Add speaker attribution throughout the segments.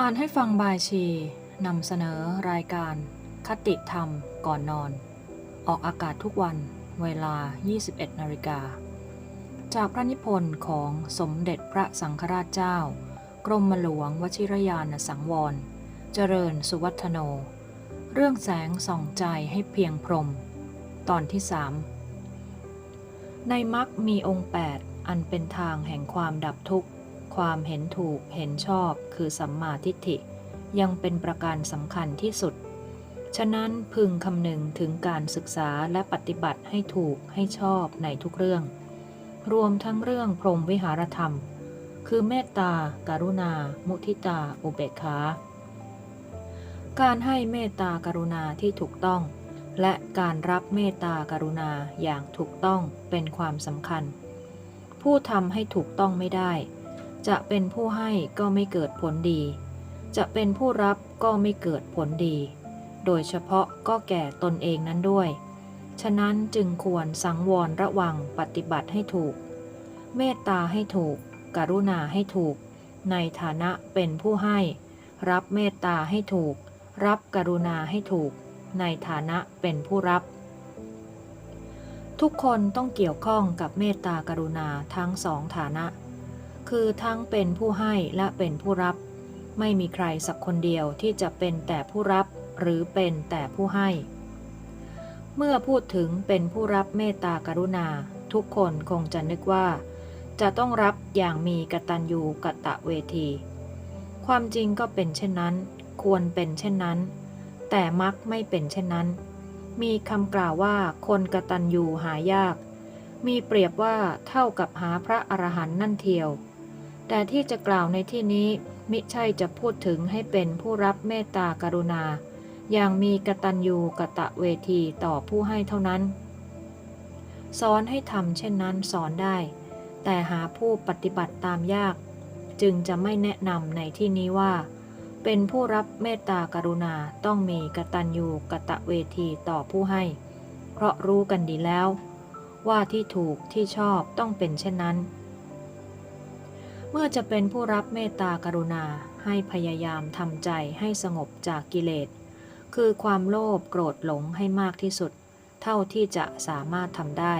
Speaker 1: อ่านให้ฟังบายชีนำเสนอรายการ คติธรรมก่อนนอน ออกอากาศทุกวันเวลา 21นาฬิกา จากพระนิพนธ์ของสมเด็จพระสังฆราชเจ้า กรมหลวงวชิรยานสังวร เจริญสุวัฒโน เรื่องแสงส่องใจให้เพียงพรม ตอนที่สามในมรรคมีองค์ 8 อันเป็นทางแห่งความดับทุกข์ ความเห็นถูกเห็นชอบคือสัมมาทิฏฐิ ยังเป็นประการสำคัญที่สุด ฉะนั้นพึงคำนึงถึงการศึกษาและปฏิบัติให้ถูกให้ชอบในทุกเรื่อง รวมทั้งเรื่องพรหมวิหารธรรม คือเมตตาการุณา มุทิตา อุเบกขา การให้เมตตาการุณาที่ถูกต้อง และการรับเมตตาการุณาอย่างถูกต้องเป็นความสำคัญผู้ทำให้ถูกต้องไม่ได้ จะเป็นผู้ให้ก็ไม่เกิดผลดี จะเป็นผู้รับก็ไม่เกิดผลดี โดยเฉพาะก็แก่ตนเองนั้นด้วย ฉะนั้นจึงควรสังวรระวังปฏิบัติให้ถูก เมตตาให้ถูก กรุณาให้ถูก ในฐานะเป็นผู้ให้ รับเมตตาให้ถูก รับกรุณาให้ถูก ในฐานะเป็นผู้รับ ทุกคนต้องเกี่ยวข้องกับเมตตากรุณาทั้งสองฐานะ คือทั้งเป็นผู้ให้และเป็นผู้รับ ไม่มีใครสักคนเดียวที่จะเป็นแต่ผู้รับหรือเป็นแต่ผู้ให้ เมื่อพูดถึงเป็นผู้รับเมตตากรุณา ทุกคนคงจะนึกว่า จะต้องรับอย่างมีกตัญญูกะตะเวที ความจริงก็เป็นเช่นนั้น ควรเป็นเช่นนั้น แต่มักไม่เป็นเช่นนั้น มีคำกล่าวว่าคนกตัญญูหายาก มีเปรียบว่าเท่ากับหาพระอรหันต์นั่นเทียว แต่ที่จะกล่าวในที่นี้มิใช่จะพูดถึงให้เป็นผู้รับเมตตากรุณา อย่างมีกตัญญูกะตะเวทีต่อผู้ให้เท่านั้น สอนให้ทำเช่นนั้นสอนได้ แต่หาผู้ปฏิบัติตามยาก จึงจะไม่แนะนำในที่นี้ว่า เป็นผู้รับเมตตากรุณาต้องมีกตัญญูกะตะเวทีต่อผู้ให้ เพราะรู้กันดีแล้ว ว่าที่ถูกที่ชอบต้องเป็นเช่นนั้น เมื่อจะเป็นผู้รับเมตตากรุณาให้พยายามทำใจให้สงบจากกิเลส คือความโลภโกรธหลงให้มากที่สุด เท่าที่จะสามารถทำได้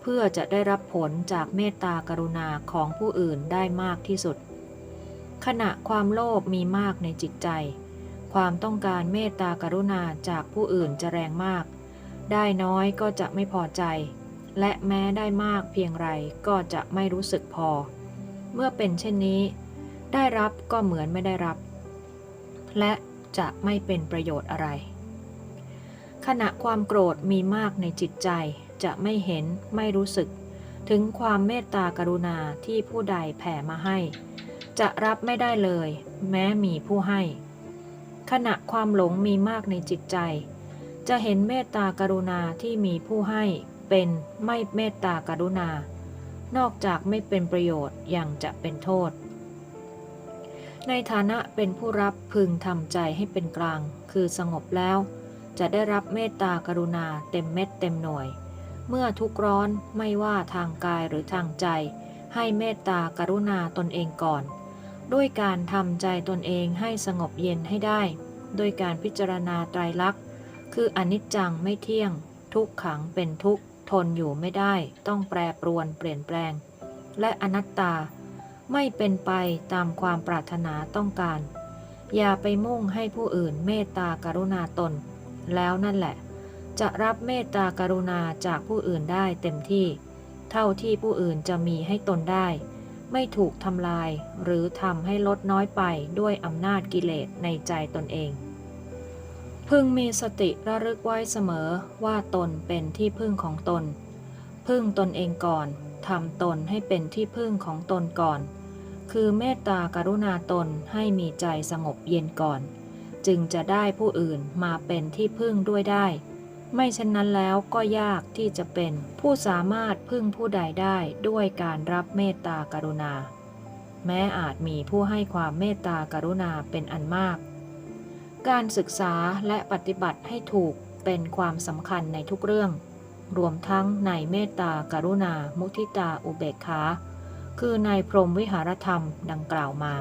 Speaker 1: เพื่อจะได้รับผลจากเมตตากรุณาของผู้อื่นได้มากที่สุด ขณะความโลภมีมากในจิตใจ ความต้องการเมตตากรุณาจากผู้อื่นจะแรงมาก ได้น้อยก็จะไม่พอใจ และแม้ได้มากเพียงไรก็จะไม่รู้สึกพอ เมื่อเป็นเช่นนี้ ได้รับก็เหมือนไม่ได้รับ และจะไม่เป็นประโยชน์อะไร ขณะความโกรธมีมากในจิตใจจะไม่เห็นไม่รู้สึก ถึงความเมตตากรุณาที่ผู้ใดแผ่มาให้ จะรับไม่ได้เลย แม้มีผู้ให้ ขณะความหลงมีมากในจิตใจ จะเห็นเมตตากรุณาที่มีผู้ให้เป็นไม่เมตตากรุณา นอกจากไม่เป็นประโยชน์ยังจะเป็นโทษ ในฐานะเป็นผู้รับพึงทำใจให้เป็นกลาง คือสงบแล้ว จะได้รับเมตตากรุณาเต็มเม็ดเต็มหน่วย เมื่อทุกข์ร้อนไม่ว่าทางกายหรือทางใจ ให้เมตตากรุณาตนเองก่อน ด้วยการทำใจตนเองให้สงบเย็นให้ได้ โดยการพิจารณาไตรลักษณ์ คืออนิจจังไม่เที่ยง ทุกขังเป็นทุกข์ ทนอยู่ไม่ได้ต้องแปรปรวนเปลี่ยนแปลง และอนัตตาไม่เป็นไปตามความปรารถนาต้องการ อย่าไปมุ่งให้ผู้อื่นเมตตากรุณาตน แล้วนั่นแหละ จะรับเมตตากรุณาจากผู้อื่นได้เต็มที่ เท่าที่ผู้อื่นจะมีให้ตนได้ ไม่ถูกทำลายหรือทำให้ลดน้อยไปด้วยอำนาจกิเลสในใจตนเอง พึงมีสติระลึกไว้เสมอว่าตนเป็นที่พึ่งของตน พึ่งตนเองก่อนทำตนให้เป็นที่พึ่งของตนก่อน คือเมตตากรุณาตนให้มีใจสงบเย็นก่อน จึงจะได้ผู้อื่นมาเป็นที่พึ่งด้วยได้ ไม่เช่นนั้นแล้วก็ยากที่จะเป็นผู้สามารถพึ่งผู้ใดได้ด้วยการรับเมตตากรุณา แม้อาจมีผู้ให้ความเมตตากรุณาเป็นอันมาก การศึกษาและปฏิบัติให้ถูกเป็นความสำคัญในทุกเรื่อง รวมทั้งในเมตตาการุณา มุทิตาอุเบกขา คือในพรหมวิหารธรรมดังกล่าวมา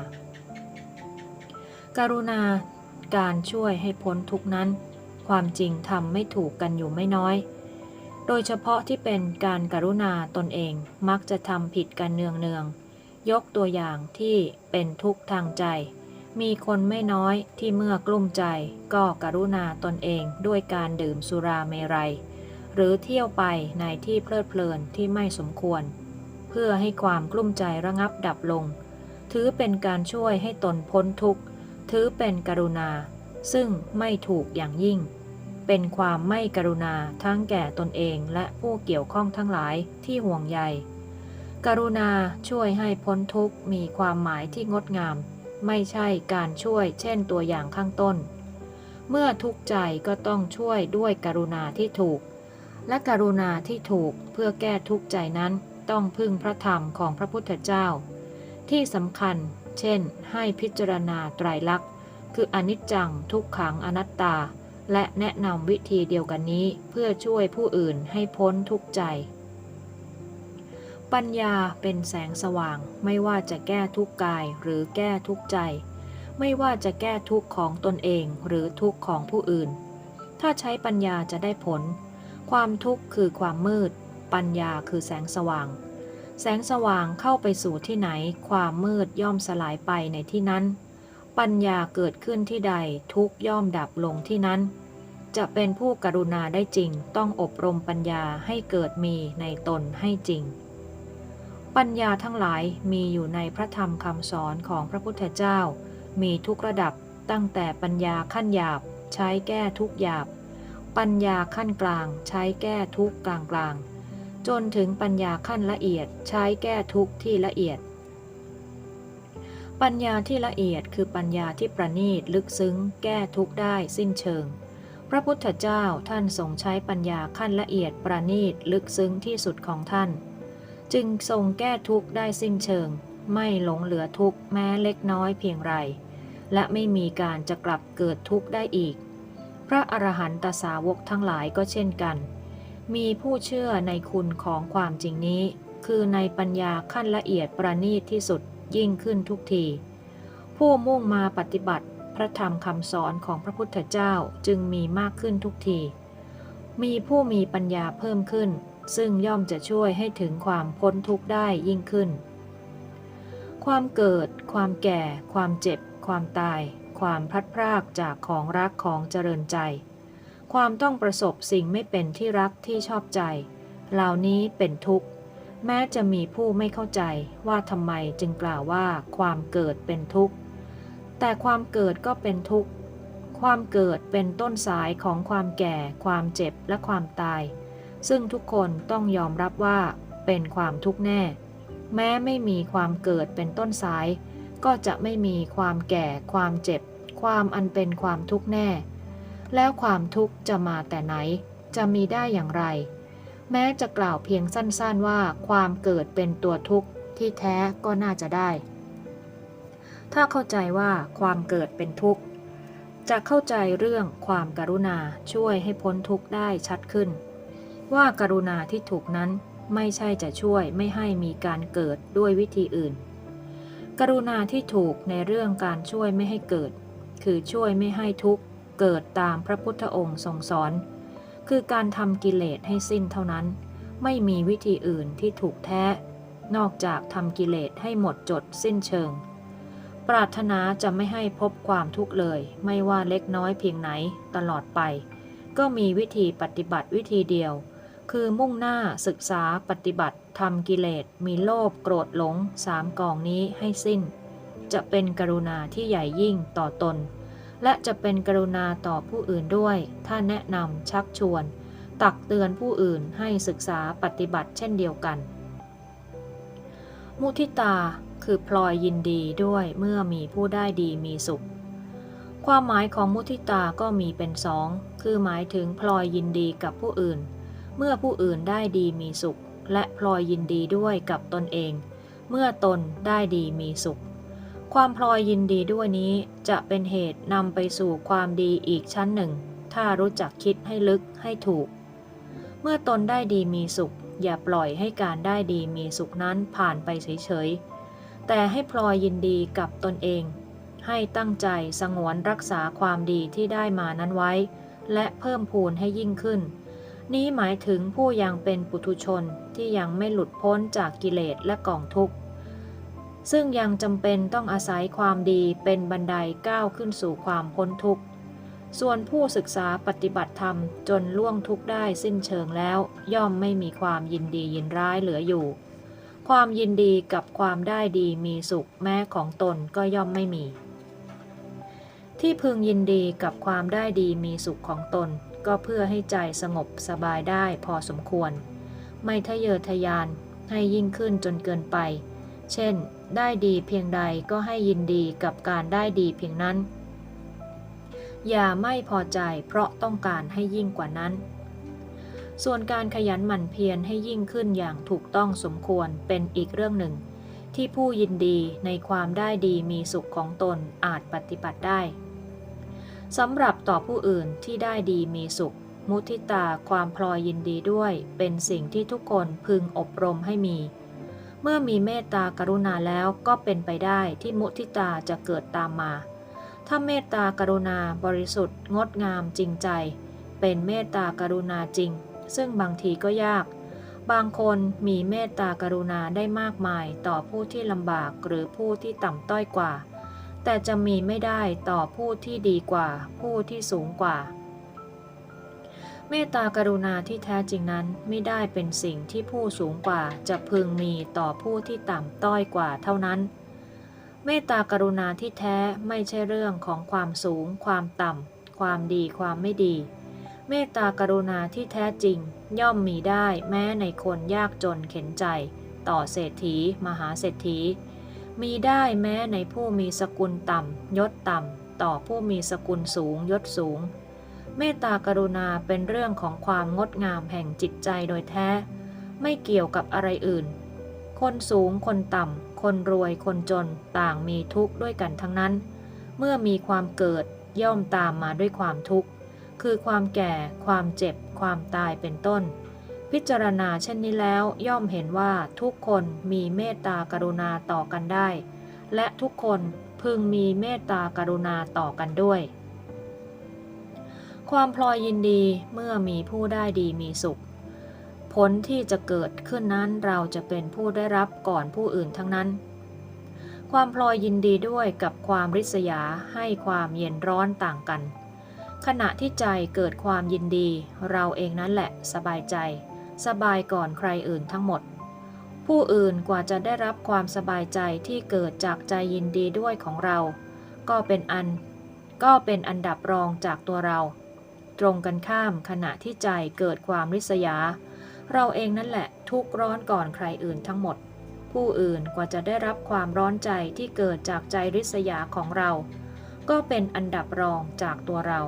Speaker 1: การุณาการช่วยให้พ้นทุกนั้น ความจริงทำไม่ถูกกันอยู่ไม่น้อย โดยเฉพาะที่เป็นการการุณาตนเองมักจะทำผิดกันเนืองๆยกตัวอย่างที่เป็นทุกข์ทางใจ มีคนไม่น้อยที่เมื่อกลุ้มใจก็กรุณาตนเองด้วยการดื่มสุราเมรัย หรือเที่ยวไปในที่เพลิดเพลินที่ไม่สมควร เพื่อให้ความกลุ้มใจระงับดับลง ถือเป็นการช่วยให้ตนพ้นทุกข์ ถือเป็นกรุณา ซึ่งไม่ถูกอย่างยิ่ง เป็นความไม่กรุณาทั้งแก่ตนเองและผู้เกี่ยวข้องทั้งหลายที่ห่วงใย กรุณาช่วยให้พ้นทุกข์มีความหมายที่งดงาม ไม่ใช่การช่วย เช่นตัวอย่างข้างต้น เมื่อทุกข์ใจก็ต้องช่วยด้วยกรุณาที่ถูก และกรุณาที่ถูกเพื่อแก้ทุกข์ใจนั้นต้องพึ่งพระธรรมของพระพุทธเจ้า ที่สำคัญ เช่น ให้พิจารณาไตรลักษณ์ คืออนิจจังทุกขังอนัตตา และแนะนำวิธีเดียวกันนี้เพื่อช่วยผู้อื่นให้พ้นทุกข์ใจ ปัญญาเป็นแสงสว่าง ไม่ว่าจะแก้ทุกข์กายหรือแก้ทุกข์ใจ ไม่ว่าจะแก้ทุกข์ของตนเองหรือทุกข์ของผู้อื่น ถ้าใช้ปัญญาจะได้ผล ความทุกข์คือความมืด ปัญญาคือแสงสว่าง แสงสว่างเข้าไปสู่ที่ไหน ความมืดย่อมสลายไปในที่นั้น ปัญญาเกิดขึ้นที่ใดทุกย่อมดับลงที่นั้นจะเป็นผู้กรุณาได้จริงต้องอบรมปัญญาให้เกิดมีในตนให้จริง ปัญญาทั้งหลายมีอยู่ในพระธรรมคำสอนของพระพุทธเจ้า มีทุกระดับตั้งแต่ปัญญาขั้นหยาบใช้แก้ทุกหยาบ ปัญญาขั้นกลางใช้แก้ทุกกลางกลางๆจนถึงปัญญาขั้นละเอียดใช้แก้ทุกที่ละเอียด ปัญญาที่ละเอียดคือปัญญาที่ประณีตลึกซึ้ง แก้ทุกได้สิ้นเชิง พระพุทธเจ้าท่านทรงใช้ปัญญาขั้นละเอียดประณีตลึกซึ้งที่สุดของท่าน จึงทรงแก้ทุกข์ได้สิ้นเชิง ไม่หลงเหลือทุกข์แม้เล็กน้อยเพียงไร และไม่มีการจะกลับเกิดทุกข์ได้อีก พระอรหันตสาวกทั้งหลายก็เช่นกัน มีผู้เชื่อในคุณของความจริงนี้ คือในปัญญาขั้นละเอียดประณีตที่สุดยิ่งขึ้นทุกที ผู้มุ่งมาปฏิบัติพระธรรมคำสอนของพระพุทธเจ้าจึงมีมากขึ้นทุกที มีผู้มีปัญญาเพิ่มขึ้น ซึ่งย่อมจะช่วยให้ถึงความพ้นทุกข์ได้ยิ่งขึ้น ความเกิด ความแก่ ความเจ็บ ความตาย ความพลัดพรากจากของรักของเจริญใจ ความต้องประสบสิ่งไม่เป็นที่รักที่ชอบใจ เหล่านี้เป็นทุกข์ แม้จะมีผู้ไม่เข้าใจว่าทำไมจึงกล่าวว่าความเกิดเป็นทุกข์ แต่ความเกิดก็เป็นทุกข์ ความเกิดเป็นต้นสายของความแก่ ความเจ็บและความตาย ซึ่งทุกคนต้องยอมรับว่าเป็นความทุกข์แน่ แม้ไม่มีความเกิดเป็นต้นสาย ก็จะไม่มีความแก่ ความเจ็บ ความอันเป็นความทุกข์แน่ แล้วความทุกข์จะมาแต่ไหน จะมีได้อย่างไร แม้จะกล่าวเพียงสั้นๆว่าความเกิดเป็นตัวทุกข์ที่แท้ก็น่าจะได้ ถ้าเข้าใจว่าความเกิดเป็นทุกข์ จะเข้าใจเรื่องความการุณาช่วยให้พ้นทุกข์ได้ชัดขึ้น ว่าการุณาที่ถูกนั้นไม่ใช่จะช่วยไม่ให้มีการเกิดด้วยวิธีอื่น กรุณาที่ถูกในเรื่องการช่วยไม่ให้เกิด คือช่วยไม่ให้ทุกข์เกิดตามพระพุทธองค์ทรงสอน คือการทำกิเลสให้สิ้นเท่านั้น ไม่มีวิธีอื่นที่ถูกแท้ นอกจากทำกิเลสให้หมดจดสิ้นเชิง ปรารถนาจะไม่ให้พบความทุกข์เลย ไม่ว่าเล็กน้อยเพียงไหนตลอดไป ก็มีวิธีปฏิบัติวิธีเดียว คือมุ่งหน้าศึกษาปฏิบัติทำกิเลสมีโลภโกรธหลงสามกองนี้ให้สิ้น จะเป็นกรุณาที่ใหญ่ยิ่งต่อตน และจะเป็นกรุณาต่อผู้อื่นด้วย ถ้าแนะนำชักชวน ตักเตือนผู้อื่นให้ศึกษาปฏิบัติเช่นเดียวกัน มุทิตาคือพลอยยินดีด้วยเมื่อมีผู้ได้ดีมีสุข ความหมายของมุทิตาก็มีเป็นสอง คือหมายถึงพลอยยินดีกับผู้อื่น เมื่อผู้อื่นได้ดีมีสุข และพลอยยินดีด้วยกับตนเอง เมื่อตนได้ดีมีสุข ความพลอยยินดีด้วยนี้จะเป็นเหตุนำไปสู่ความดีอีกชั้นหนึ่ง ถ้ารู้จักคิดให้ลึกให้ถูก เมื่อตนได้ดีมีสุข อย่าปล่อยให้การได้ดีมีสุขนั้นผ่านไปเฉยๆ แต่ให้พลอยยินดีกับตนเอง ให้ตั้งใจสงวนรักษาความดีที่ได้มานั้นไว้ และเพิ่มพูนให้ยิ่งขึ้น นี้หมายถึงผู้ยังเป็นปุถุชนที่ยังไม่หลุดพ้นจากกิเลสและกองทุกข์ ซึ่งยังจำเป็นต้องอาศัยความดีเป็นบันไดก้าวขึ้นสู่ความพ้นทุกข์ ส่วนผู้ศึกษาปฏิบัติธรรมจนล่วงทุกข์ได้สิ้นเชิงแล้ว ย่อมไม่มีความยินดียินร้ายเหลืออยู่ ความยินดีกับความได้ดีมีสุขแม้ของตนก็ย่อมไม่มี ที่พึงยินดีกับความได้ดีมีสุขของตน ก็เพื่อให้ใจสงบสบายได้พอสมควร ไม่ทะเยอทะยานให้ยิ่งขึ้นจนเกินไป เช่น ได้ดีเพียงใดก็ให้ยินดีกับการได้ดีเพียงนั้น อย่าไม่พอใจเพราะต้องการให้ยิ่งกว่านั้น ส่วนการขยันหมั่นเพียรให้ยิ่งขึ้นอย่างถูกต้องสมควรเป็นอีกเรื่องหนึ่ง ที่ผู้ยินดีในความได้ดีมีสุขของตนอาจปฏิบัติได้ สำหรับต่อผู้อื่นที่ได้ดีมีสุข มุทิตาความพลอยยินดีด้วย เป็นสิ่งที่ทุกคนพึงอบรมให้มี เมื่อมีเมตตากรุณาแล้วก็เป็นไปได้ที่มุทิตาจะเกิดตามมา ถ้าเมตตากรุณาบริสุทธิ์ งดงามจริงใจ เป็นเมตตากรุณาจริง ซึ่งบางทีก็ยาก บางคนมีเมตตากรุณาได้มากมายต่อผู้ที่ลำบากหรือผู้ที่ต่ำต้อยกว่า แต่จะมีไม่ได้ต่อผู้ที่ดีกว่า ผู้ที่สูงกว่า เมตตากรุณาที่แท้จริงนั้นไม่ได้เป็นสิ่งที่ผู้สูงกว่าจะพึงมีต่อผู้ที่ต่ำต้อยกว่าเท่านั้น เมตตากรุณาที่แท้ไม่ใช่เรื่องของความสูง ความต่ำความดีความไม่ดี เมตตากรุณาที่แท้จริง ย่อมมีได้แม้ในคนยากจนเข็นใจ ต่อเศรษฐี มหาเศรษฐี มีได้แม้ในผู้มีสกุลต่ำยศต่ำ ต่อผู้มีสกุลสูงยศสูง เมตตากรุณาเป็นเรื่องของความงดงามแห่งจิตใจโดยแท้ ไม่เกี่ยวกับอะไรอื่น คนสูงคนต่ำ คนรวยคนจนต่างมีทุกข์ด้วยกันทั้งนั้น เมื่อมีความเกิดย่อมตามมาด้วยความทุกข์ คือความแก่ ความเจ็บ ความตายเป็นต้น พิจารณาเช่นนี้แล้วย่อมเห็นว่าทุกคนมีเมตตากรุณาต่อกันได้ และทุกคนพึงมีเมตตากรุณาต่อกันด้วย ความพลอยยินดีเมื่อมีผู้ได้ดีมีสุข ผลที่จะเกิดขึ้นนั้นเราจะเป็นผู้ได้รับก่อนผู้อื่นทั้งนั้น ความพลอยยินดีด้วยกับความริษยาให้ความเย็นร้อนต่างกันขณะที่ใจเกิดความยินดี เราเองนั้นแหละสบายใจ สบายก่อนใครอื่นทั้งหมด ผู้อื่นกว่าจะได้รับความสบายใจที่เกิดจากใจยินดีด้วยของเรา ก็เป็นอัน ก็เป็นอันดับรองจากตัวเรา ตรงกันข้ามขณะที่ใจเกิดความริษยา เราเองนั่นแหละทุกข์ร้อนก่อนใครอื่นทั้งหมด ผู้อื่นกว่าจะได้รับความร้อนใจที่เกิดจากใจริษยาของเรา ก็เป็นอันดับรองจากตัวเรา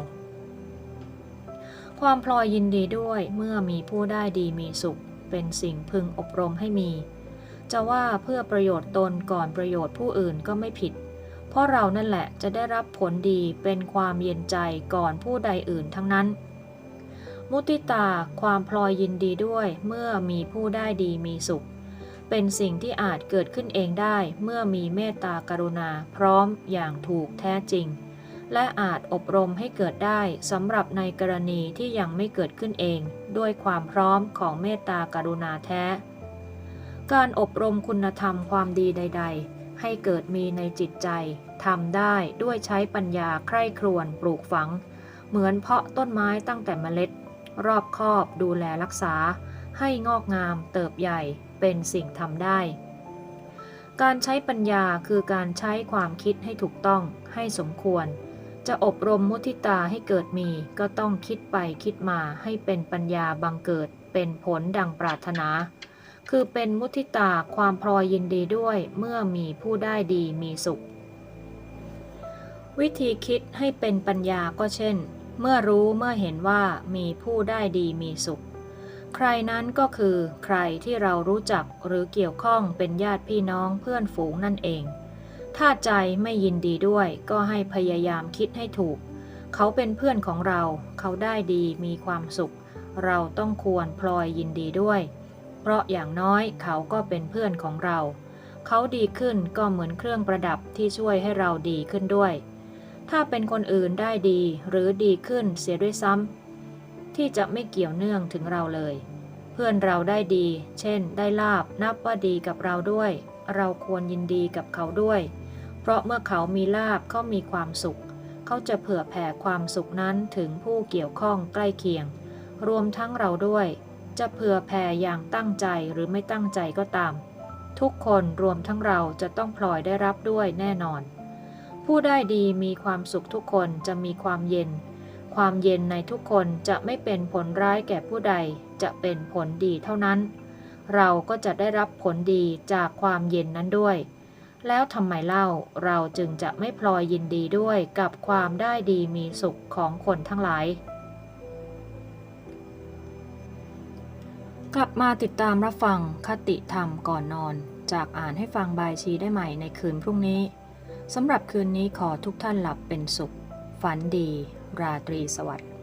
Speaker 1: ความพลอยยินดีด้วยเมื่อมีผู้ได้ดีมีสุข เป็นสิ่งพึงอบรมให้มี จะว่าเพื่อประโยชน์ตนก่อนประโยชน์ผู้อื่นก็ไม่ผิด เพราะเรานั่นแหละจะได้รับผลดีเป็นความเย็นใจก่อนผู้ใดอื่นทั้งนั้น มุติตาความพลอยยินดีด้วยเมื่อมีผู้ได้ดีมีสุข เป็นสิ่งที่อาจเกิดขึ้นเองได้เมื่อมีเมตตากรุณาพร้อมอย่างถูกแท้จริง และอาจอบรมให้เกิดได้สำหรับในกรณีที่ยังไม่เกิดขึ้นเอง ด้วยความพร้อมของเมตตากรุณาแท้ การอบรมคุณธรรมความดีใด ๆ ให้เกิดมีในจิตใจทำได้ด้วยใช้ปัญญาใคร่ครวญปลูกฝัง เหมือนเพาะต้นไม้ตั้งแต่เมล็ด รอบคอบดูแลรักษา ให้งอกงามเติบใหญ่เป็นสิ่งทำได้การใช้ปัญญาคือการใช้ความคิดให้ถูกต้องให้สมควร จะอบรมมุทิตาให้เกิดมีก็ต้องคิดไปคิดมาให้เป็นปัญญาบังเกิดเป็นผลดังปรารถนา คือเป็นมุทิตาความพลอยยินดีด้วยเมื่อมีผู้ได้ดีมีสุข วิธีคิดให้เป็นปัญญาก็เช่น เมื่อรู้เมื่อเห็นว่ามีผู้ได้ดีมีสุข ใครนั้นก็คือใครที่เรารู้จักหรือเกี่ยวข้องเป็นญาติพี่น้องเพื่อนฝูงนั่นเอง ถ้าใจไม่ยินดีด้วย ก็ให้พยายามคิดให้ถูก เขาเป็นเพื่อนของเรา เขาได้ดีมีความสุข เราต้องควรพลอยยินดีด้วย เพราะอย่างน้อยเขาก็เป็นเพื่อนของเรา เขาดีขึ้นก็เหมือนเครื่องประดับที่ช่วยให้เราดีขึ้นด้วย ถ้าเป็นคนอื่นได้ดีหรือดีขึ้นเสียด้วยซ้ำที่จะไม่เกี่ยวเนื่องถึงเราเลย เพื่อนเราได้ดี เช่น ได้ลาบนับว่าดีกับเราด้วยเราควรยินดีกับเขาด้วย เพราะเมื่อเขามีลาบเขามีความสุข เขาจะเผื่อแผ่ความสุขนั้นถึงผู้เกี่ยวข้องใกล้เคียง รวมทั้งเราด้วย จะเผื่อแผ่อย่างตั้งใจหรือไม่ตั้งใจก็ตาม ทุกคนรวมทั้งเราจะต้องพลอยได้รับด้วยแน่นอน ผู้ได้ดีมีความสุขทุกคนจะมีความเย็น ความเย็นในทุกคนจะไม่เป็นผลร้ายแก่ผู้ใด จะเป็นผลดีเท่านั้น เราก็จะได้รับผลดีจากความเย็นนั้นด้วย แล้วทำไมเล่าเราจึงจะไม่พลอยยินดีด้วยกับความได้ดีมีสุขของคนทั้งหลาย กลับมาติดตามรับฟังคติธรรมก่อนนอน จากอ่านให้ฟังบายชีได้ใหม่ในคืนพรุ่งนี้สำหรับคืนนี้ขอทุกท่านหลับเป็นสุข ฝันดี ราตรีสวัสดิ์